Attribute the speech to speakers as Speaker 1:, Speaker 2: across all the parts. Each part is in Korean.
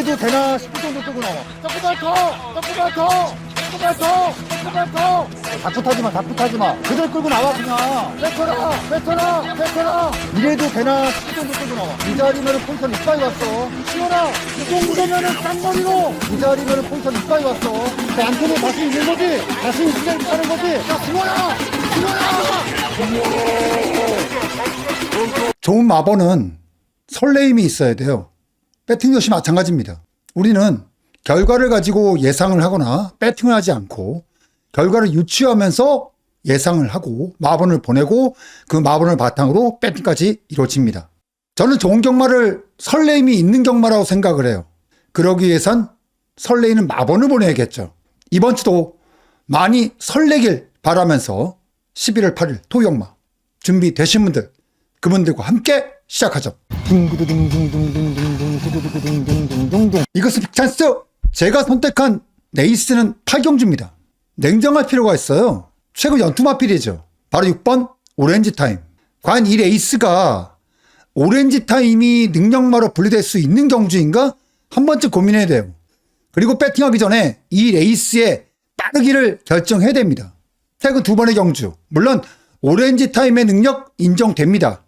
Speaker 1: 이래도 되나 싶을 정도 끌고 나와.
Speaker 2: 조금만 더! 조금만 더! 조금만 더! 조금만 더!
Speaker 1: 다풋하지 마, 다풋하지 마. 그대로 끌고 나와, 그냥.
Speaker 2: 뱉어라! 뱉어라! 뱉어라!
Speaker 1: 이래도 되나 싶을 정도 끌고 나와. 이 자리면은 포지션 이빨 왔어.
Speaker 2: 시원아! 이 정도면은 쌍머리로!
Speaker 1: 이 자리면은 포지션 이빨 왔어. 그 안쪽에 다시 있는 거지? 다시 있으면 하는 거지?
Speaker 2: 야, 시원아! 시원아!
Speaker 3: 좋은 마법은 설레임이 있어야 돼요. 배팅 역시 마찬가지입니다. 우리는 결과를 가지고 예상을 하거나 배팅을 하지 않고 결과를 유추하면서 예상을 하고 마번을 보내고 그 마번을 바탕으로 배팅까지 이루어집니다. 저는 좋은 경마를 설레임이 있는 경마라고 생각을 해요. 그러기 위해선 설레이는 마번을 보내야겠죠. 이번 주도 많이 설레길 바라면서 11월 8일 토요경마 준비되신 분들 그분들과 함께 시작하죠. 둥구두둥둥둥둥둥 둥두구두구둥둥둥둥 이것은 빅찬스! 제가 선택한 레이스는 8경주입니다. 냉정할 필요가 있어요. 최근 연투마필이죠. 바로 6번 오렌지 타임. 과연 이 레이스가 오렌지 타임이 능력마로 분리될 수 있는 경주인가? 한 번쯤 고민해야 돼요. 그리고 배팅하기 전에 이 레이스의 빠르기를 결정해야 됩니다. 최근 두 번의 경주. 물론 오렌지 타임의 능력 인정됩니다.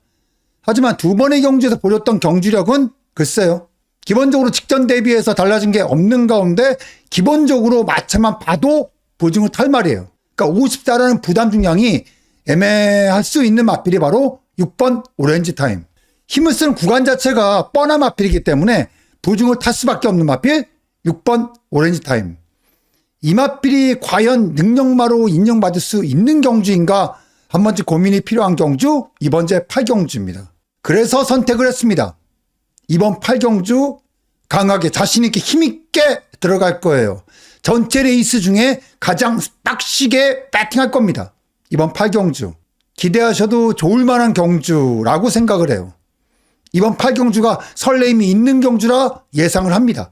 Speaker 3: 하지만 두 번의 경주에서 보였던 경주력은 글쎄요. 기본적으로 직전 대비해서 달라진 게 없는 가운데 기본적으로 마차만 봐도 보증을 탈 말이에요. 그러니까 54라는 부담 중량이 애매할 수 있는 마필이 바로 6번 오렌지 타임. 힘을 쓰는 구간 자체가 뻔한 마필이기 때문에 부중을 탈 수밖에 없는 마필 6번 오렌지 타임. 이 마필이 과연 능력마로 인정받을 수 있는 경주인가 한 번쯤 고민이 필요한 경주 이번 제 8경주입니다. 그래서 선택을 했습니다. 이번 8경주 강하게 자신있게 힘있게 들어갈 거예요. 전체 레이스 중에 가장 빡시게 배팅할 겁니다. 이번 8경주. 기대하셔도 좋을 만한 경주라고 생각을 해요. 이번 8경주가 설레임이 있는 경주라 예상을 합니다.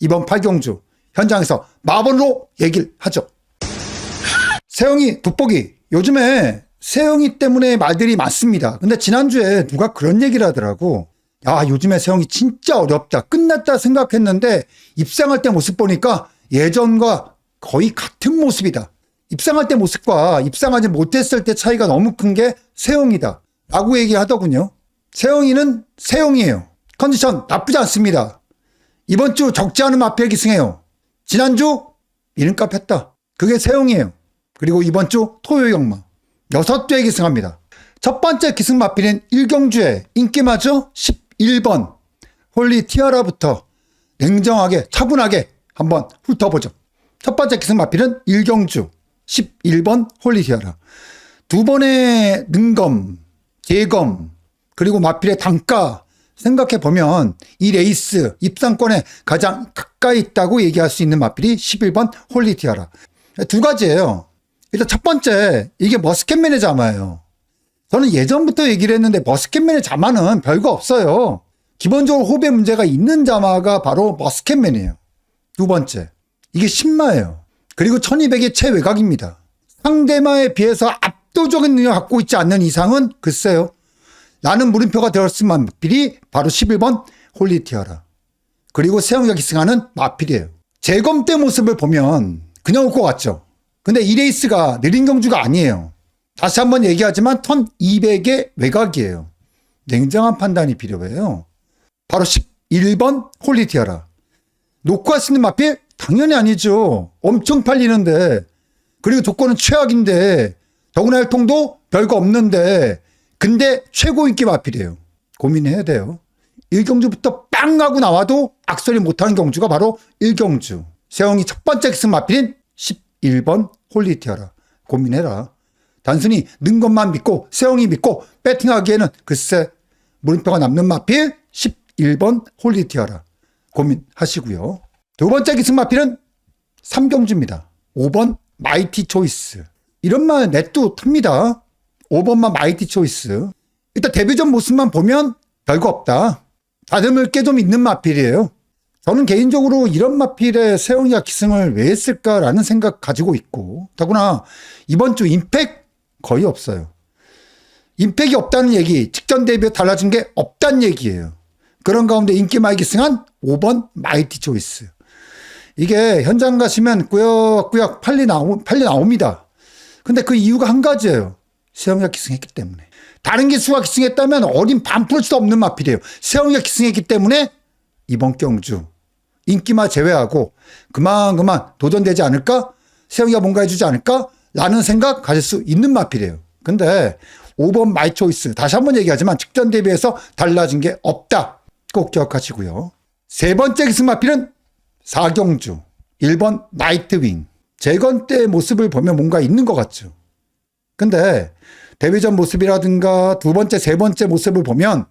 Speaker 3: 이번 8경주 현장에서 마번으로 얘기를 하죠. 세영이 돋보기 요즘에 세영이 때문에 말들이 많습니다. 근데 지난주에 누가 그런 얘기를 하더라고. 야 요즘에 세영이 진짜 어렵다. 끝났다 생각했는데 입상할 때 모습 보니까 예전과 거의 같은 모습이다. 입상할 때 모습과 입상하지 못했을 때 차이가 너무 큰 게 세영이다. 라고 얘기하더군요. 세영이는 세영이에요. 컨디션 나쁘지 않습니다. 이번 주 적지 않은 마피아 기승해요. 지난주 이름값 했다. 그게 세영이에요. 그리고 이번 주 토요 경마 여섯 대 기승합니다. 첫 번째 기승 마필인 일경주의 인기마저 11번 홀리 티아라부터 냉정하게 차분하게 한번 훑어보죠. 첫 번째 기승 마필은 일경주 11번 홀리 티아라. 두 번의 능검, 계검, 그리고 마필의 단가 생각해 보면 이 레이스 입상권에 가장 가까이 있다고 얘기할 수 있는 마필이 11번 홀리 티아라. 두 가지예요. 일단 첫 번째 이게 머스켓맨의 자마예요. 저는 예전부터 얘기를 했는데 머스켓맨의 자마는 별거 없어요. 기본적으로 호흡에 문제가 있는 자마가 바로 머스켓맨이에요. 두 번째 이게 신마예요. 그리고 1200의 최외곽입니다. 상대마에 비해서 압도적인 능력을 갖고 있지 않는 이상은 글쎄요. 나는 물음표가 되었을 마필이 바로 11번 홀리티아라. 그리고 세영이가 기승하는 마필이에요. 재검 때 모습을 보면 그냥 올 것 같죠. 근데 이 레이스가 느린 경주가 아니에요. 다시 한번 얘기하지만 턴 200의 외곽이에요. 냉정한 판단이 필요해요. 바로 11번 홀리티아라. 수 있는 마필? 당연히 아니죠. 엄청 팔리는데. 그리고 조건은 최악인데. 더구나 혈통도 별거 없는데. 근데 최고 인기 마필이에요. 고민해야 돼요. 1경주부터 빵 하고 나와도 악소리 못하는 경주가 바로 1경주. 세영이 첫 번째 기승 마필인 11번 홀리티아라. 고민해라. 단순히 는 것만 믿고 세영이 믿고 배팅하기에는 글쎄 물음표가 남는 마필 11번 홀리티아라. 고민하시고요. 두 번째 기승 마필은 3경주입니다. 5번 마이티 초이스. 이런 말 넷도 탑니다. 5번만 마이티 초이스. 일단 데뷔전 모습만 보면 별거 없다. 다듬을 게 좀 있는 마필이에요. 저는 개인적으로 이런 마필에 세영이가 기승을 왜 했을까라는 생각 가지고 있고, 더구나 이번 주 임팩 거의 없어요. 임팩이 없다는 얘기, 직전 대비에 달라진 게 없다는 얘기예요. 그런 가운데 인기 많이 기 승한 5번 마이티 초이스. 이게 현장 가시면 꾸역꾸역 팔리 나오, 팔리 나옵니다. 근데 그 이유가 한 가지예요. 세영이가 기승했기 때문에. 다른 기수가 기승했다면 어린 반프로치도 없는 마필이에요. 세영이가 기승했기 때문에 이번 경주 인기만 제외하고 그만 그만 도전되지 않을까? 세영이가 뭔가 해주지 않을까? 라는 생각 가질 수 있는 마필이에요. 근데 5번 마이 초이스 다시 한번 얘기하지만 직전 대비해서 달라진 게 없다. 꼭 기억하시고요. 세 번째 기승 마필은 사경주 1번 나이트윙 재건 때 모습을 보면 뭔가 있는 것 같죠. 근데 데뷔 전 모습이라든가 두 번째, 세 번째 모습을 보면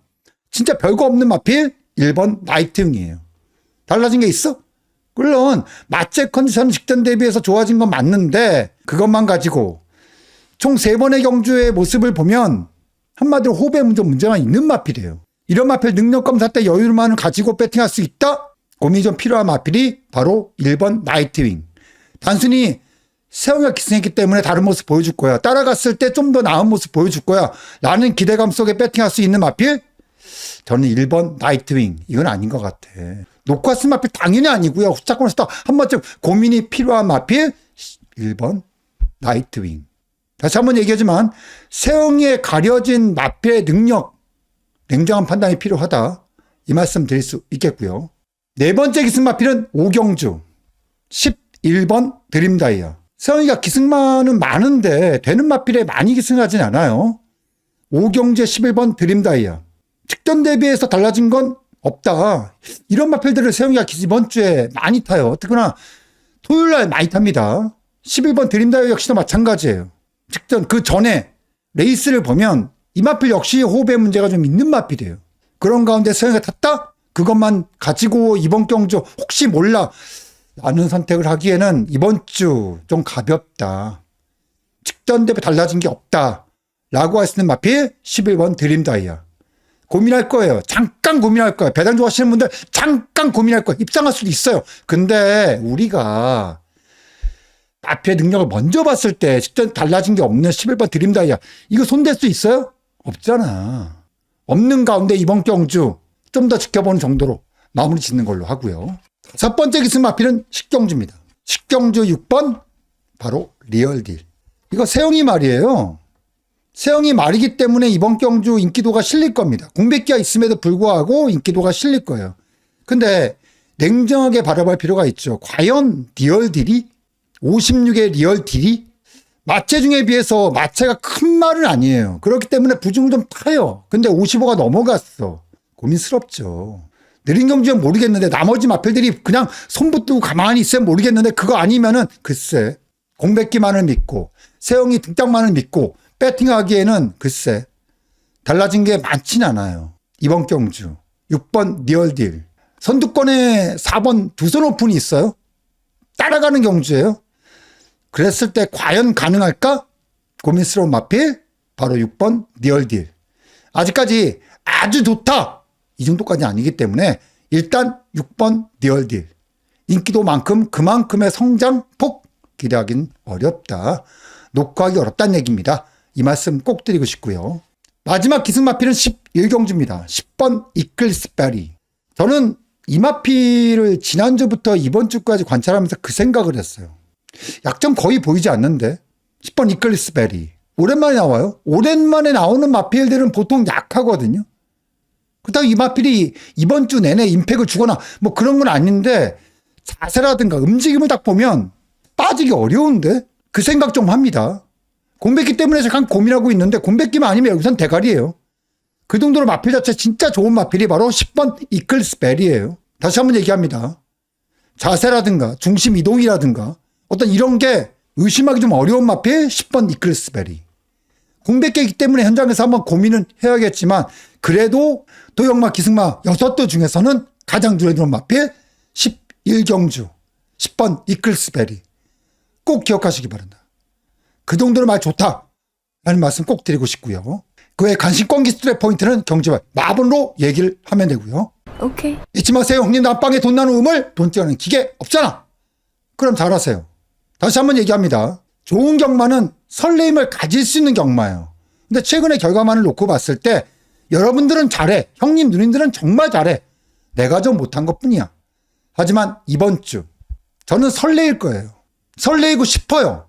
Speaker 3: 진짜 별거 없는 마필 1번 나이트윙이에요. 달라진 게 있어? 물론 맛제 컨디션 직전 대비해서 좋아진 건 맞는데 그것만 가지고 총 세 번의 경주의 모습을 보면 한마디로 호흡에 문제 문제가 있는 마필이에요. 이런 마필 능력 검사 때 여유만 가지고 배팅할 수 있다? 고민이 좀 필요한 마필이 바로 1번 나이트윙. 단순히 세영이가 기승했기 때문에 다른 모습 보여줄 거야. 따라갔을 때 좀 더 나은 모습 보여줄 거야. 라는 기대감 속에 배팅할 수 있는 마필? 저는 1번 나이트윙. 이건 아닌 것 같아. 녹화 스 마필 당연히 아니고요. 후차권에서 한 번쯤 고민이 필요한 마필? 1번 나이트윙. 다시 한 번 얘기하지만 세영이의 가려진 마필의 능력, 냉정한 판단이 필요하다. 이 말씀 드릴 수 있겠고요. 네 번째 기승 마필은 오경주. 11번 드림다이아. 세영이가 기승만은 많은데 되는 마필에 많이 기승하진 않아요. 오경재 11번 드림다이아. 직전 대비해서 달라진 건 없다. 이런 마필들을 세영이가 이번 주에 많이 타요. 특히나 토요일 날 많이 탑니다. 11번 드림다이아 역시도 마찬가지예요. 직전 그 전에 레이스를 보면 이 마필 역시 호흡에 문제가 좀 있는 마필이에요. 그런 가운데 세영이가 탔다? 그것만 가지고 이번 경주 혹시 몰라 라는 선택을 하기에는 이번 주 좀 가볍다. 직전 대비 달라진 게 없다. 라고 할 수 있는 마필 11번 드림다이아. 고민할 거예요. 잠깐 고민할 거예요. 배당 좋아하시는 분들 잠깐 고민할 거예요. 입장할 수도 있어요. 근데 우리가 마피의 능력을 먼저 봤을 때 직전 달라진 게 없는 11번 드림다이아. 이거 손댈 수 있어요? 없잖아. 없는 가운데 이번 경주 좀 더 지켜보는 정도로 마무리 짓는 걸로 하고요. 첫 번째 기승 마필은 식경주입니다. 식경주 6번 바로 리얼딜. 이거 세영이 말이에요. 세영이 말이기 때문에 이번 경주 인기도가 실릴 겁니다. 공백기가 있음에도 불구하고 인기도가 실릴 거예요. 근데 냉정하게 바라볼 필요가 있죠. 과연 리얼딜이 56의 리얼딜이 마체 중에 비해서 마체가 큰 말은 아니에요. 그렇기 때문에 부중을 좀 타요. 근데 55가 넘어갔어. 고민스럽죠. 느린 경주는 모르겠는데 나머지 마필들이 그냥 손 붙들고 가만히 있으면 모르겠는데 그거 아니면은 글쎄 공백기만을 믿고 세영이 등장만을 믿고 배팅하기에는 글쎄 달라진 게 많진 않아요. 이번 경주 6번 리얼딜 선두권에 4번 두선 오픈이 있어요. 따라가는 경주예요. 그랬을 때 과연 가능할까? 고민스러운 마필 바로 6번 리얼딜. 아직까지 아주 좋다. 이 정도까지 아니기 때문에 일단 6번 리얼딜. 인기도만큼 그만큼의 성장폭 기대하긴 어렵다. 녹화하기 어렵다는 얘기입니다. 이 말씀 꼭 드리고 싶고요. 마지막 기승마필은 11경주입니다. 10번 이클스베리. 저는 이 마필을 지난주부터 이번 주까지 관찰하면서 그 생각을 했어요. 약점 거의 보이지 않는데 10번 이클스베리. 오랜만에 나와요. 오랜만에 나오는 마필들은 보통 약하거든요. 그렇다고 이 마필이 이번 주 내내 임팩을 주거나 뭐 그런 건 아닌데 자세라든가 움직임을 딱 보면 빠지기 어려운데 그 생각 좀 합니다. 공백기 때문에 잠깐 고민하고 있는데 공백기만 아니면 여기선 대가리예요. 그 정도로 마필 자체 진짜 좋은 마필이 바로 10번 이클스벨이에요. 다시 한번 얘기합니다. 자세라든가 중심 이동이라든가 어떤 이런 게 의심하기 좀 어려운 마필 10번 이클스벨이. 공백기이기 때문에 현장에서 한번 고민은 해야겠지만 그래도 도형마 기승마 6도 중에서는 가장 눈에 들어온 마필 11경주 10번 이클스벨이 꼭 기억하시기 바랍니다. 그 정도로 말 좋다 라는 말씀 꼭 드리고 싶고요. 그의 관심권 기술의 포인트는 경제와 마블로 얘기를 하면 되고요.
Speaker 4: 오케이.
Speaker 3: 잊지 마세요. 형님 남방에 돈 나는 음을 돈 떼어내는 기계 없잖아. 그럼 잘하세요. 다시 한번 얘기합니다. 좋은 경마는 설레임을 가질 수 있는 경마예요. 근데 최근의 결과만을 놓고 봤을 때 여러분들은 잘해. 형님, 누님들은 정말 잘해. 내가 좀 못한 것 뿐이야. 하지만 이번 주, 저는 설레일 거예요. 설레이고 싶어요.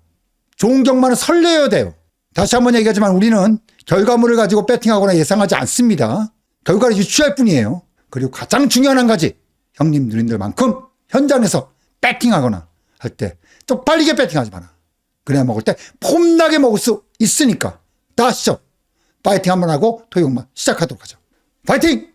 Speaker 3: 좋은 경마는 설레어야 돼요. 다시 한번 얘기하지만 우리는 결과물을 가지고 배팅하거나 예상하지 않습니다. 결과를 유추할 뿐이에요. 그리고 가장 중요한 한 가지, 형님, 누님들만큼 현장에서 배팅하거나 할 때 쪽팔리게 배팅하지 마라. 그래야 먹을 때 폼나게 먹을 수 있으니까. 다 아시죠? 파이팅 한번 하고 토요일만 시작하도록 하죠. 파이팅!